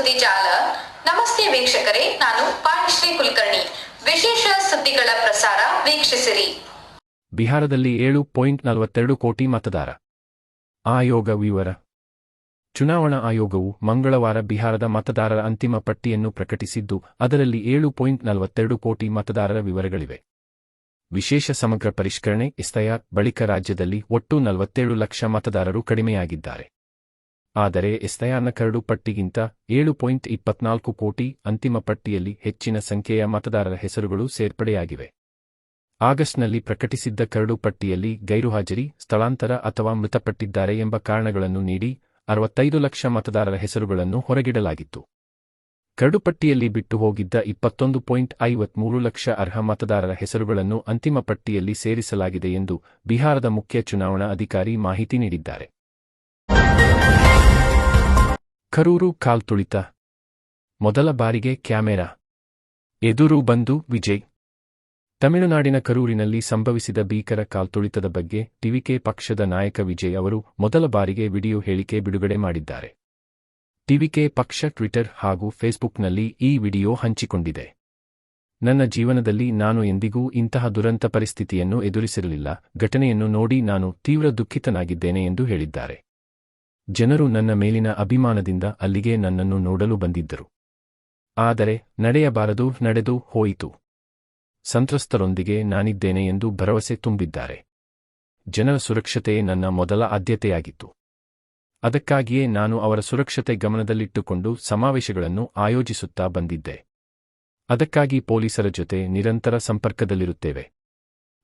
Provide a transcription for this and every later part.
ಸುದ್ದಿ ಜಾಲ. ನಮಸ್ತೆ ವೀಕ್ಷಕರೇ, ನಾನು ಪಾಣಿಶ್ರೀ ಕುಲಕರ್ಣಿ. ವಿಶೇಷ ಸುದ್ದಿಗಳ ಪ್ರಸಾರ ವೀಕ್ಷಿಸಿರಿ. ಬಿಹಾರದಲ್ಲಿ ಏಳು ಪಾಯಿಂಟ್ ನಲವತ್ತೆರಡು ಕೋಟಿ ಮತದಾರ. ಆಯೋಗ ವಿವರ. ಚುನಾವಣಾ ಆಯೋಗವು ಮಂಗಳವಾರ ಬಿಹಾರದ ಮತದಾರರ ಅಂತಿಮ ಪಟ್ಟಿಯನ್ನು ಪ್ರಕಟಿಸಿದ್ದು, ಅದರಲ್ಲಿ ಏಳು ಪಾಯಿಂಟ್ ನಲವತ್ತೆರಡು ಕೋಟಿ ಮತದಾರರ ವಿವರಗಳಿವೆ. ವಿಶೇಷ ಸಮಗ್ರ ಪರಿಷ್ಕರಣೆ ಇಸ್ತಯಾರ್ ಬಳಿಕ ರಾಜ್ಯದಲ್ಲಿ ಒಟ್ಟು ನಲವತ್ತೇಳು ಲಕ್ಷ ಮತದಾರರು ಕಡಿಮೆಯಾಗಿದ್ದಾರೆ. ಆದರೆ ಎಸ್ತಯಾನ ಕರಡು ಪಟ್ಟಿಗಿಂತ ಏಳು ಪಾಯಿಂಟ್ ಇಪ್ಪತ್ನಾಲ್ಕು ಕೋಟಿ ಅಂತಿಮ ಪಟ್ಟಿಯಲ್ಲಿ ಹೆಚ್ಚಿನ ಸಂಖ್ಯೆಯ ಮತದಾರರ ಹೆಸರುಗಳು ಸೇರ್ಪಡೆಯಾಗಿವೆ. ಆಗಸ್ಟ್ನಲ್ಲಿ ಪ್ರಕಟಿಸಿದ್ದ ಕರಡು ಪಟ್ಟಿಯಲ್ಲಿ ಗೈರುಹಾಜರಿ, ಸ್ಥಳಾಂತರ ಅಥವಾ ಮೃತಪಟ್ಟಿದ್ದಾರೆ ಎಂಬ ಕಾರಣಗಳನ್ನು ನೀಡಿ ಅರವತ್ತೈದು ಲಕ್ಷ ಮತದಾರರ ಹೆಸರುಗಳನ್ನು ಹೊರಗಿಡಲಾಗಿತ್ತು. ಕರಡುಪಟ್ಟಿಯಲ್ಲಿ ಬಿಟ್ಟು ಹೋಗಿದ್ದ ಇಪ್ಪತ್ತೊಂದು ಪಾಯಿಂಟ್ ಐವತ್ಮೂರು ಲಕ್ಷ ಅರ್ಹ ಮತದಾರರ ಹೆಸರುಗಳನ್ನು ಅಂತಿಮ ಪಟ್ಟಿಯಲ್ಲಿ ಸೇರಿಸಲಾಗಿದೆ ಎಂದು ಬಿಹಾರದ ಮುಖ್ಯ ಚುನಾವಣಾ ಅಧಿಕಾರಿ ಮಾಹಿತಿ ನೀಡಿದ್ದಾರೆ. ಕರೂರು ಕಾಲ್ತುಳಿತ ಮೊದಲ ಬಾರಿಗೆ ಕ್ಯಾಮೆರಾ. ಎದುರು ಬಂದು ವಿಜಯ್. ತಮಿಳುನಾಡಿನ ಕರೂರಿನಲ್ಲಿ ಸಂಭವಿಸಿದ ಭೀಕರ ಕಾಲ್ತುಳಿತದ ಬಗ್ಗೆ ಟಿವಿಕೆ ಪಕ್ಷದ ನಾಯಕ ವಿಜಯ್ ಅವರು ಮೊದಲ ಬಾರಿಗೆ ವಿಡಿಯೋ ಹೇಳಿಕೆ ಬಿಡುಗಡೆ ಮಾಡಿದ್ದಾರೆ. ಟಿವಿಕೆ ಪಕ್ಷ ಟ್ವಿಟರ್ ಹಾಗೂ ಫೇಸ್ಬುಕ್ನಲ್ಲಿ ಈ ವಿಡಿಯೋ ಹಂಚಿಕೊಂಡಿದೆ. ನನ್ನ ಜೀವನದಲ್ಲಿ ನಾನು ಎಂದಿಗೂ ಇಂತಹ ದುರಂತ ಪರಿಸ್ಥಿತಿಯನ್ನು ಎದುರಿಸಿರಲಿಲ್ಲ. ಘಟನೆಯನ್ನು ನೋಡಿ ನಾನು ತೀವ್ರ ದುಃಖಿತನಾಗಿದ್ದೇನೆ ಎಂದು ಹೇಳಿದ್ದಾರೆ. ಜನರು ನನ್ನ ಮೇಲಿನ ಅಭಿಮಾನದಿಂದ ಅಲ್ಲಿಗೆ ನನ್ನನ್ನು ನೋಡಲು ಬಂದಿದ್ದರು. ಆದರೆ, ನಡೆಯಬಾರದು, ನಡೆದು ಹೋಯಿತು. ಸಂತ್ರಸ್ತರೊಂದಿಗೆ ನಾನಿದ್ದೇನೆ ಎಂದು ಭರವಸೆ ತುಂಬಿದ್ದಾರೆ. ಜನರ ಸುರಕ್ಷತೆಯೇ ನನ್ನ ಮೊದಲ ಆದ್ಯತೆಯಾಗಿತ್ತು. ಅದಕ್ಕಾಗಿಯೇ ನಾನು ಅವರ ಸುರಕ್ಷತೆ ಗಮನದಲ್ಲಿಟ್ಟುಕೊಂಡು ಸಮಾವೇಶಗಳನ್ನು ಆಯೋಜಿಸುತ್ತಾ ಬಂದಿದ್ದೆ. ಅದಕ್ಕಾಗಿ ಪೊಲೀಸರ ಜೊತೆ ನಿರಂತರ ಸಂಪರ್ಕದಲ್ಲಿರುತ್ತೇವೆ.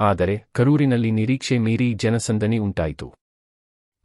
ಆದರೆ, ಕರೂರಿನಲ್ಲಿ ನಿರೀಕ್ಷೆ ಮೀರಿ ಜನಸಂದಣಿ ಉಂಟಾಯಿತು.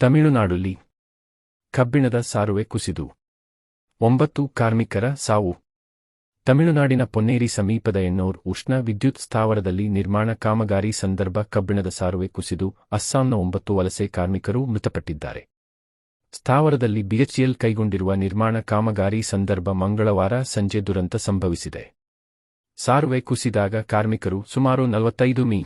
ತಮಿಳುನಾಡು ಕಬ್ಬಿಣದ ಸಾರುವೆ ಕುಸಿದು ಒಂಬತ್ತು ಕಾರ್ಮಿಕರ ಸಾವು ತಮಿಳುನಾಡಿನ ಪೊನ್ನೇರಿ ಸಮೀಪದ ಎನ್ನೋರ್ ಉಷ್ಣ ವಿದ್ಯುತ್ ಸ್ಥಾವರದಲ್ಲಿ ನಿರ್ಮಾಣ ಕಾಮಗಾರಿ ಸಂದರ್ಭ ಕಬ್ಬಿಣದ ಸಾರುವೆ ಕುಸಿದು ಅಸ್ಸಾಂನ ಒಂಬತ್ತು ವಲಸೆ ಕಾರ್ಮಿಕರು ಮೃತಪಟ್ಟಿದ್ದಾರೆ ಸ್ಥಾವರದಲ್ಲಿ ಬಿಎಚ್ಎಲ್ ಕೈಗೊಂಡಿರುವ ನಿರ್ಮಾಣ ಕಾಮಗಾರಿ ಸಂದರ್ಭ ಮಂಗಳವಾರ ಸಂಜೆ ದುರಂತ ಸಂಭವಿಸಿದೆ ಸಾರುವೆ ಕುಸಿದಾಗ ಕಾರ್ಮಿಕರು ಸುಮಾರು ನಲವತ್ತೈದು ಮೀ.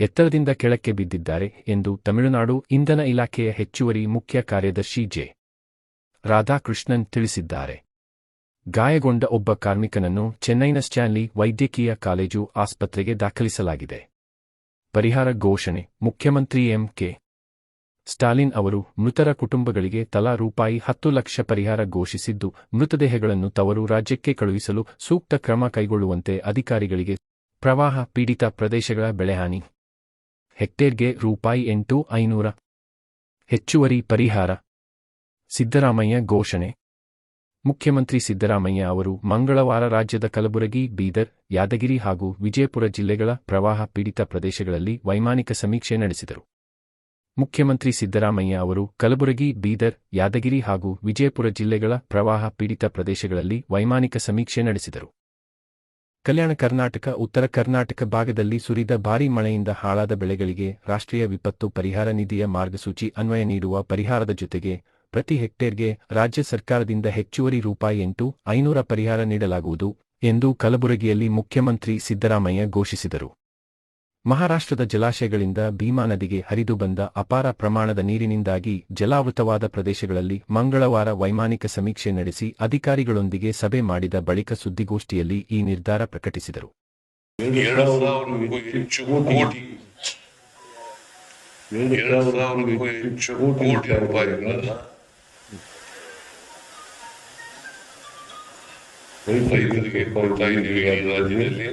ಎತ್ತರದಿಂದ ಕೆಳಕ್ಕೆ ಬಿದ್ದಿದ್ದಾರೆ ಎಂದು ತಮಿಳುನಾಡು ಇಂಧನ ಇಲಾಖೆಯ ಹೆಚ್ಚುವರಿ ಮುಖ್ಯ ಕಾರ್ಯದರ್ಶಿ ಜೆ. ರಾಧಾಕೃಷ್ಣನ್ ತಿಳಿಸಿದ್ದಾರೆ. ಗಾಯಗೊಂಡ ಒಬ್ಬ ಕಾರ್ಮಿಕನನ್ನು ಚೆನ್ನೈನ ಸ್ಟ್ಯಾನ್ಲಿ ವೈದ್ಯಕೀಯ ಕಾಲೇಜು ಆಸ್ಪತ್ರೆಗೆ ದಾಖಲಿಸಲಾಗಿದೆ. ಪರಿಹಾರ ಘೋಷಣೆ, ಮುಖ್ಯಮಂತ್ರಿ ಎಂ ಕೆ. ಸ್ಟಾಲಿನ್ ಅವರು ಮೃತರ ಕುಟುಂಬಗಳಿಗೆ ತಲಾ ರೂಪಾಯಿ ಹತ್ತು ಲಕ್ಷ ಪರಿಹಾರ ಘೋಷಿಸಿದ್ದು, ಮೃತದೇಹಗಳನ್ನು ತವರು ರಾಜ್ಯಕ್ಕೆ ಕಳುಹಿಸಲು ಸೂಕ್ತ ಕ್ರಮ ಕೈಗೊಳ್ಳುವಂತೆ ಅಧಿಕಾರಿಗಳಿಗೆ ಪ್ರವಾಹ ಪೀಡಿತ ಪ್ರದೇಶಗಳ ಬೆಳೆಹಾನಿ. ಹೆಕ್ಟೇರ್ಗೆ ರೂಪಾಯಿ ಎಂಟು ಐನೂರ ಹೆಚ್ಚುವರಿ ಪರಿಹಾರ. ಸಿದ್ದರಾಮಯ್ಯ ಘೋಷಣೆ. ಮುಖ್ಯಮಂತ್ರಿ ಸಿದ್ದರಾಮಯ್ಯ ಅವರು ಮಂಗಳವಾರ ರಾಜ್ಯದ ಕಲಬುರಗಿ, ಬೀದರ್, ಯಾದಗಿರಿ ಹಾಗೂ ವಿಜಯಪುರ ಜಿಲ್ಲೆಗಳ ಪ್ರವಾಹ ಪೀಡಿತ ಪ್ರದೇಶಗಳಲ್ಲಿ ವೈಮಾನಿಕ ಸಮೀಕ್ಷೆ ನಡೆಸಿದರು. ಮುಖ್ಯಮಂತ್ರಿ ಸಿದ್ದರಾಮಯ್ಯ ಅವರು ಕಲಬುರಗಿ, ಬೀದರ್, ಯಾದಗಿರಿ ಹಾಗೂ ವಿಜಯಪುರ ಜಿಲ್ಲೆಗಳ ಪ್ರವಾಹ ಪೀಡಿತ ಪ್ರದೇಶಗಳಲ್ಲಿ ವೈಮಾನಿಕ ಸಮೀಕ್ಷೆ ನಡೆಸಿದರು. ಕಲ್ಯಾಣ ಕರ್ನಾಟಕ, ಉತ್ತರ ಕರ್ನಾಟಕ ಭಾಗದಲ್ಲಿ ಸುರಿದ ಭಾರೀ ಮಳೆಯಿಂದ ಹಾಳಾದ ಬೆಳೆಗಳಿಗೆ ರಾಷ್ಟ್ರೀಯ ವಿಪತ್ತು ಪರಿಹಾರ ನಿಧಿಯ ಮಾರ್ಗಸೂಚಿ ಅನ್ವಯ ನೀಡುವ ಪರಿಹಾರದ ಜೊತೆಗೆ ಪ್ರತಿ ಹೆಕ್ಟೇರ್ಗೆ ರಾಜ್ಯ ಸರ್ಕಾರದಿಂದ ಹೆಚ್ಚುವರಿ ರೂಪಾಯಿ ಎಂಟು ಐನೂರ ಪರಿಹಾರ ನೀಡಲಾಗುವುದು ಎಂದು ಕಲಬುರಗಿಯಲ್ಲಿ ಮುಖ್ಯಮಂತ್ರಿ ಸಿದ್ದರಾಮಯ್ಯ ಘೋಷಿಸಿದರು. ಮಹಾರಾಷ್ಟ್ರದ ಜಲಾಶಯಗಳಿಂದ ಭೀಮಾ ನದಿಗೆ ಹರಿದು ಬಂದ ಅಪಾರ ಪ್ರಮಾಣದ ನೀರಿನಿಂದಾಗಿ ಜಲಾವೃತವಾದ ಪ್ರದೇಶಗಳಲ್ಲಿ ಮಂಗಳವಾರ ವೈಮಾನಿಕ ಸಮೀಕ್ಷೆ ನಡೆಸಿ ಅಧಿಕಾರಿಗಳೊಂದಿಗೆ ಸಭೆ ಮಾಡಿದ ಬಳಿಕ ಸುದ್ದಿಗೋಷ್ಠಿಯಲ್ಲಿ ಈ ನಿರ್ಧಾರ ಪ್ರಕಟಿಸಿದರು. ರೈತರಿಗೆ ಕೊಡ್ತಾ ಇದ್ದೀವಿ ರಾಜ್ಯದಲ್ಲಿ